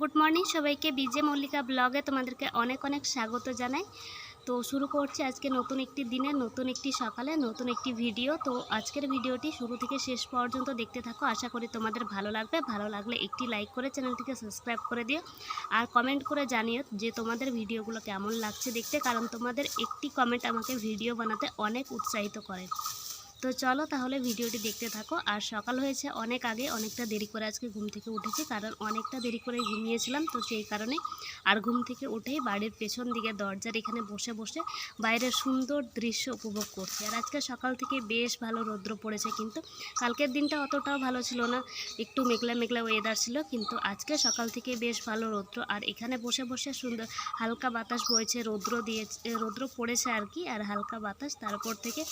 Good morning সবাইকে বিজে মল্লিকা ব্লগে তোমাদেরকে অনেক অনেক স্বাগত জানাই। তো শুরু করছি আজকে নতুন একটি দিনে, নতুন একটি সকালে, নতুন একটি ভিডিও। তো আজকের ভিডিওটি শুরু থেকে শেষ পর্যন্ত দেখতে থাকো। আশা করি তোমাদের ভালো লাগবে। ভালো লাগলে একটি লাইক করে চ্যানেলটিকে সাবস্ক্রাইব করে দিও। আর কমেন্ট করে জানিও যে তোমাদের ভিডিওগুলো কেমন লাগছে দেখতে, কারণ তোমাদের একটি কমেন্ট আমাকে ভিডিও বানাতে অনেক উৎসাহিত করে। তো চলো তাহলে ভিডিওটি দেখতে থাকো। আর সকাল হয়েছে অনেক আগে, অনেকটা দেরি করে আজকে ঘুম থেকে উঠেছি, কারণ অনেকটা দেরি করে ঘুমিয়েছিলাম। তো সেই কারণে আর ঘুম থেকে উঠেই বাড়ির পেছন দিকে দরজার এখানে বসে বসে বাইরের সুন্দর দৃশ্য উপভোগ করছি। আর আজকে সকাল থেকে বেশ ভালো রৌদ্র পড়েছে কিন্তু কালকের দিনটা অতটাও ভালো ছিল না, একটু মেঘলা মেঘলা ওয়েদার ছিল কিন্তু আজকে সকাল থেকে বেশ ভালো রৌদ্র। আর এখানে বসে বসে সুন্দর হালকা বাতাস বইছে, রৌদ্র দিয়েছে, রৌদ্র পড়েছে আর কি, আর হালকা বাতাস তারপর থেকে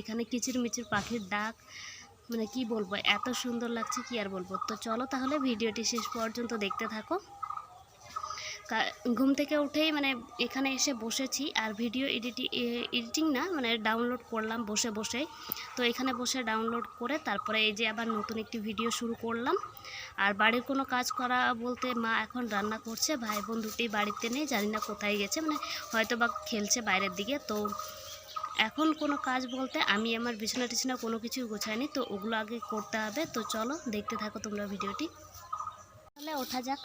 এখানে কিচিরমিচির পাখির ডাক মানে কি বলব, এত সুন্দর লাগছে, কি আর বলব? তো চলো তাহলে ভিডিওটি শেষ পর্যন্ত দেখতে থাকো। ঘুম থেকে উঠেই মানে এখানে এসে বসেছি, আর ভিডিও এডিটি এডিটিং না মানে ডাউনলোড করলাম বসে বসে। তো এখানে বসে ডাউনলোড করে তারপরে এই যে আবার নতুন একটি ভিডিও শুরু করলাম। আর বাড়ির কোনো কাজ করা বলতে মা এখন রান্না করছে, ভাই বোন দুটি বাড়িতে নেই, জানি না কোথায় গেছে মানে হয়তো বা খেলছে বাইরের দিকে, তো এখন কোনো কাজ বলতে আমি আমার বিছানা টিছানা কোনো কিছু গোছাইনি, তো ওগুলো আগে করতে হবে। তো চলো দেখতে থাকো তোমরা ভিডিওটি। তাহলে ওঠা যাক।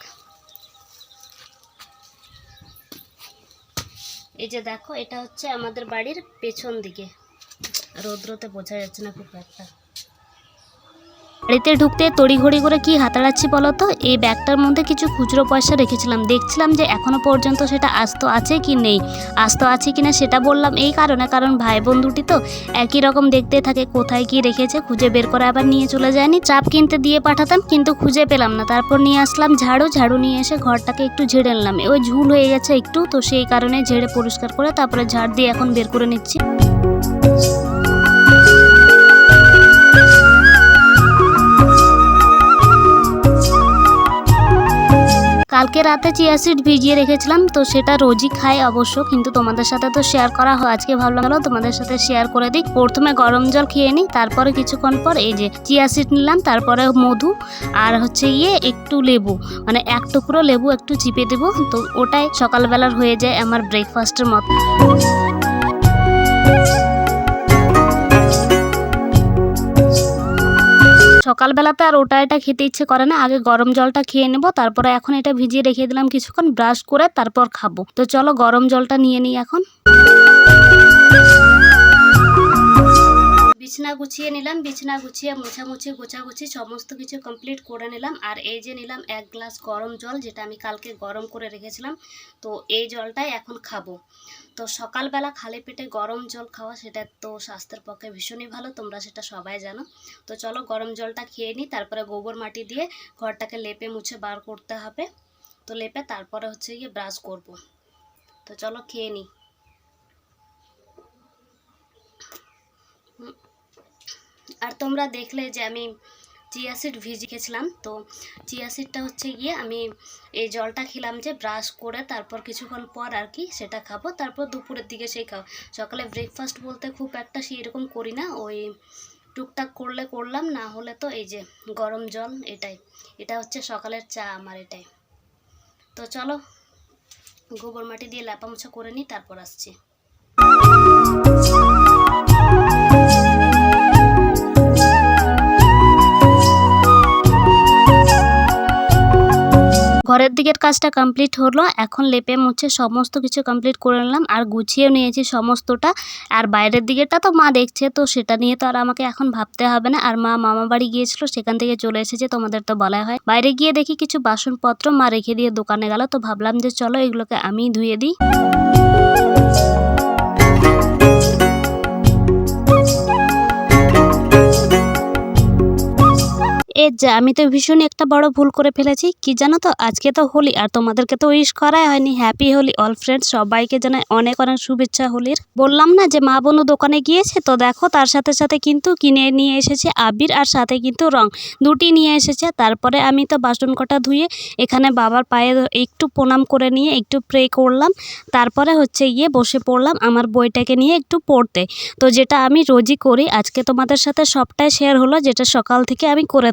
এই যে দেখো, এটা হচ্ছে আমাদের বাড়ির পেছন দিকে। রৌদ্রতে বোঝা যাচ্ছে না খুব একটা। বাড়িতে ঢুকতে তড়িঘড়ি করে কি হাতাড়াচ্ছি বলো তো? এই ব্যাগটার মধ্যে কিছু খুচরো পয়সা রেখেছিলাম। দেখছিলাম যে এখনও পর্যন্ত সেটা আস্ত আছে কি নেই। আস্ত আছে কিনা সেটা বললাম এই কারণে, কারণ ভাই বোন দুটি তো একই রকম দেখতে থাকে, কোথায় কি রেখেছে খুঁজে বের করে আবার নিয়ে চলে যায়নি। চাপ কিনতে দিয়ে পাঠাতাম, কিন্তু খুঁজে পেলাম না। তারপর নিয়ে আসলাম ঝাড়ু ঝাড়ু নিয়ে এসে ঘরটাকে একটু ঝেড়ে নিলাম। ওই ঝুল হয়ে গেছে একটু, তো সেই কারণে ঝেড়ে পরিষ্কার করে তারপরে ঝাড় দিয়ে এখন বের করে নিচ্ছি। কালকে রাতে চিয়া সিড ভিজিয়ে রেখেছিলাম, তো সেটা রোজই খাই অবশ্য, কিন্তু তোমাদের সাথে তো শেয়ার করা হয়, আজকে ভাবলাম তোমাদের সাথে শেয়ার করে দিই। প্রথমে গরম জল খেয়ে নিই, তারপরে কিছুক্ষণ পর এই যে চিয়া সিড নিলাম, তারপরে মধু, আর হচ্ছে ইয়ে একটু লেবু মানে এক টুকরো লেবু একটু চিপে দেবো, তো ওটাই সকালবেলার হয়ে যায় আমার ব্রেকফাস্টের মতো। সকালবেলাতে আর ওটা এটা খেতে ইচ্ছে করে না। আগে গরম জলটা খেয়ে নেব, তারপরে এখন এটা ভিজিয়ে রেখে দিলাম কিছুক্ষণ, ব্রাশ করে তারপর খাব। তো চলো গরম জলটা নিয়ে নিই এখন। বিছনা গুছিয়ে নিলাম, বিছনা গুছিয়ে মোছামুছি, গোছাগুছি, সমস্ত কিছু কমপ্লিট করে নিলাম। আর এই যে নিলাম এক গ্লাস গরম জল, যেটা আমি কালকে গরম করে রেখেছিলাম, তো এই জলটাই এখন খাব। তো সকালবেলা খালি পেটে গরম জল খাওয়া, সেটা তো স্বাস্থ্যের পক্ষে ভীষণই ভালো, তোমরা সেটা সবাই জানো। তো চলো গরম জলটা খেয়ে নিই, তারপরে গোবর মাটি দিয়ে ঘরটাকে লেপে মুছে বার করতে হবে। তো লেপে তারপরে হচ্ছে গিয়ে ব্রাশ করব। তো চলো খেয়ে নিই। আর তোমরা দেখলে যে আমি চিয়া সিড ভিজিয়েছিলাম, তো চিয়া সিডটা হচ্ছে গিয়ে আমি এই জলটা খেলাম যে ব্রাশ করে তারপর কিছুক্ষণ পর আর কি সেটা খাব, তারপর দুপুরের দিকে সেই খাও সকালে ব্রেকফাস্ট বলতে খুব একটা সেই এরকম করি না, ওই টুকটাক করলে করলাম, না হলে তো এই যে গরম জল এটাই। এটা হচ্ছে সকালের চা আমার এটাই। তো চলো, গোবর মাটি দিয়ে ল্যাপা মোছা করে নিই, তারপর আসছি। ঘরের দিকের কাজটা কমপ্লিট হলো, এখন লেপে মুছে সমস্ত কিছু কমপ্লিট করে নিলাম, আর গুছিয়েও নিয়েছি সমস্তটা, আর বাইরের দিকেরটা তো মা দেখছে, তো সেটা নিয়ে তো আর আমাকে এখন ভাবতে হবে না, আর মা মামা বাড়ি গিয়েছিল, সেখান থেকে চলে এসেছে, তোমাদের তো বলা হয়। বাইরে গিয়ে দেখি কিছু বাসনপত্র মা রেখে দিয়ে দোকানে গেল, তো ভাবলাম যে চলো এগুলোকে আমি ধুয়ে দিই। এ যা, আমি তো ভীষণই একটা বড় ভুল করে ফেলেছি। কি জানো তো, আজকে তো হোলি, আর তোমাদেরকে তো উইশ করাই হয়নি। হ্যাপি হোলি, অল ফ্রেন্ডস, সবাইকে জানাই অনেক অনেক শুভেচ্ছা হোলির। বললাম না যে মা বোনু দোকানে গিয়েছে? তো দেখো, তার সাথে সাথে কিন্তু কিনে নিয়ে এসেছে আবির, আর সাথে কিন্তু রং। দুটি নিয়ে এসেছে, তারপরে আমি তো বাসন কটা ধুয়ে এখানে বাবার পায়ে একটু প্রণাম করে নিয়ে একটু প্রে করলাম। তারপরে হচ্ছে গিয়ে বসে পড়লাম আমার বইটাকে নিয়ে একটু পড়তে। তো যেটা আমি রোজই করি, আজকে তোমাদের সাথে সবটাই শেয়ার হলো, যেটা সকাল থেকে আমি করে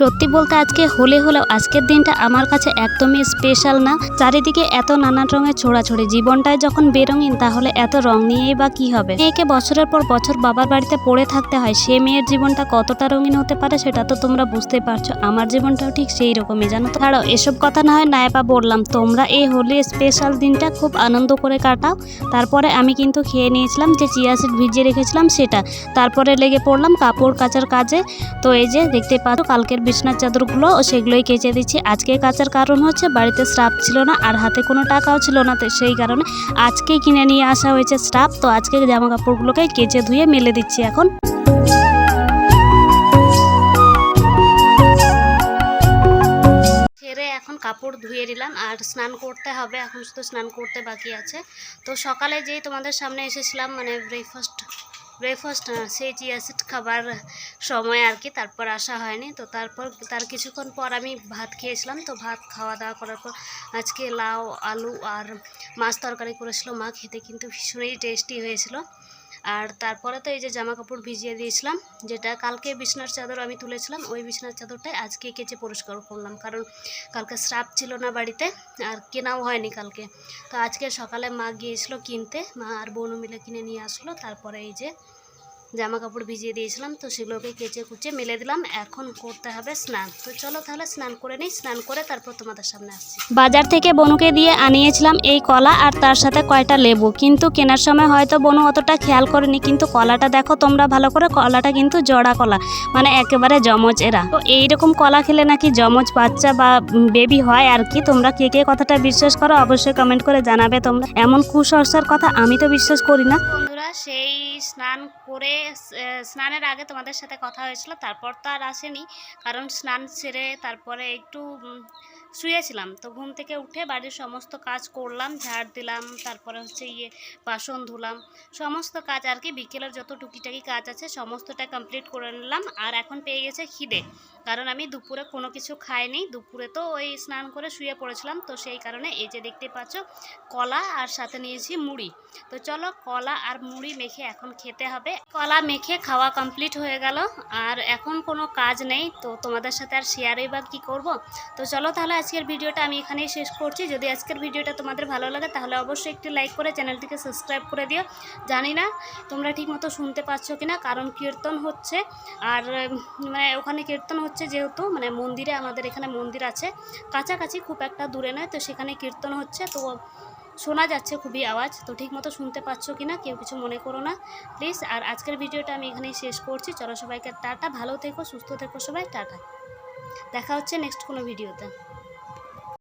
সত্যি বলতে আজকে হোলি হলেও আজকের দিনটা আমার কাছে একদমই স্পেশাল না। চারিদিকে এত নানান রঙের ছোড়াছড়ি জীবনটায় যখন বেরঙিন, তাহলে এত রং নিয়েই বা কি হবে? মেয়েকে বছরের পর বছর বাবার বাড়িতে পড়ে থাকতে হয়, সে মেয়ের জীবনটা কতটা রঙিন হতে পারে সেটা তো তোমরা বুঝতে পারছ। আমার জীবনটাও ঠিক সেই রকমই জানো ছাড়াও এসব কথা না হয় নায়পা বললাম, তোমরা এই হোলির স্পেশাল দিনটা খুব আনন্দ করে কাটাও। তারপরে আমি কিন্তু খেয়ে নিয়েছিলাম যে চিয়া সিড ভিজিয়ে রেখেছিলাম সেটা। তারপরে লেগে পড়লাম কাপড় কাচার কাজে। তো এই যে দেখতে পাচ্ছ, কালকের বিছনার চাদরগুলো ও সেগুলোই কেচে দিচ্ছি। আজকে কাচার কারণ হচ্ছে বাড়িতে স্টাফ ছিল না আর হাতে কোনো টাকাও ছিল না, তো সেই কারণে আজকেই কিনে নিয়ে আসা হয়েছে স্টাফ। তো আজকে জামা কাপড়গুলোকে কেচে ধুয়ে মেলে দিচ্ছি এখন। এখন কাপড় ধুয়ে দিলাম আর স্নান করতে হবে, এখন শুধু স্নান করতে বাকি আছে। তো সকালে যেই তোমাদের সামনে এসেছিলাম মানে ব্রেকফাস্ট ব্রেকফাস্ট সেই চিয়া সিট খাবার সময় আর কি, তারপর আসা হয়নি। তো তারপর, তার কিছুক্ষণ পর আমি ভাত খেয়েছিলাম। তো ভাত খাওয়া দাওয়া করার পর আজকে লাউ, আলু আর মাছ তরকারি করেছিল মা। খেতে কিন্তু ভীষণই টেস্টি হয়েছিল। আর তারপরে তো এই যে জামা কাপড় ভিজিয়ে দিয়েছিলাম, যেটা কালকে বিছনার চাদর আমি তুলেছিলাম, ওই বিছনার চাদরটাই আজকে কেচে পরিষ্কার করলাম, কারণ কালকে স্রাপ ছিল না বাড়িতে আর কেনাও হয়নি কালকে। তো আজকে সকালে মা গিয়েছিল কিনতে, মা আর বোনও মিলে কিনে নিয়ে আসলো, তারপরে এই যে জামা কাপড় ভিজিয়ে দিয়েছিলাম তো সেগুলোকে কেচে কুচে মেলে দিলাম। এখন করতে হবে স্নান। তো চলো তাহলে স্নান করে নিই স্নান করে তারপর তোমাদের সামনে আসছি। বাজার থেকে বনুকে দিয়ে আনিয়েছিলাম এই কলা আর তার সাথে কয়টা লেবু। কিন্তু কেনার সময় হয়তো বনু অতটা খেয়াল করেনি কিন্তু কলাটা দেখো তোমরা ভালো করে কলাটা কিন্তু জড়া কলা মানে একেবারে জমজ এরা। তো এইরকম কলা খেলে নাকি জমজ বাচ্চা বা বেবি হয় আর কি? তোমরা কে কে কথাটা বিশ্বাস করো অবশ্যই কমেন্ট করে জানাবে তোমরা। এমন কুসংস্কার কথা আমি তো বিশ্বাস করি না। বন্ধুরা সেই স্নান করে স্নানের আগে তোমাদের সাথে কথা হয়েছিল, তারপর তো আর আসেনি। কারণ স্নান সেরে তারপরে একটু শুয়েছিলাম। তো ঘুম থেকে উঠে বাড়ির সমস্ত কাজ করলাম, ঝাড় দিলাম, তারপরে হচ্ছে ইয়ে বাসন ধুলাম। সমস্ত কাজ আর কি, বিকেলের যত টুকিটাকি কাজ আছে, সমস্তটা কমপ্লিট করে নিলাম। আর এখন পেয়ে গেছে খিদে। কারণ আমি দুপুরে কোনো কিছু খাইনি। দুপুরে তো ওই স্নান করে শুয়ে পড়েছিলাম। তো সেই কারণে এই যে দেখতে পাচ্ছ, কলা আর সাথে নিয়েছি মুড়ি। তো চলো কলা আর মুড়ি মেখে এখন খেতে হবে। কলা মেখে খাওয়া কমপ্লিট হয়ে গেল। আর এখন কোনো কাজ নেই, তো তোমাদের সাথে আর শেয়ারই বা কী করব? তো চলো তাহলে আজকের ভিডিওটা আমি এখানেই শেষ করছি। যদি আজকের ভিডিওটা তোমাদের ভালো লাগে, তাহলে অবশ্যই একটি লাইক করে চ্যানেলটিকে সাবস্ক্রাইব করে দিও। জানি না তোমরা ঠিকমতো শুনতে পাচ্ছ কি না কারণ কীর্তন হচ্ছে। আর মানে ওখানে কীর্তন হচ্ছে যেহেতু মানে মন্দিরে আমাদের এখানে মন্দির আছে। কাছাকাছি খুব একটা দূরে নয়, তো সেখানে কীর্তন হচ্ছে। তো শোনা যাচ্ছে খুবই আওয়াজ, তো ঠিকমতো শুনতে পাচ্ছ কি না কেউ কিছু মনে করো না। প্লিজ আর আজকের ভিডিওটা আমি এখানেই শেষ করছি। চলো সবাইকে টাটা, ভালো থেকো, সুস্থ থেকো সবাই, টাটা। দেখা হচ্ছে নেক্সট কোনো ভিডিওতে।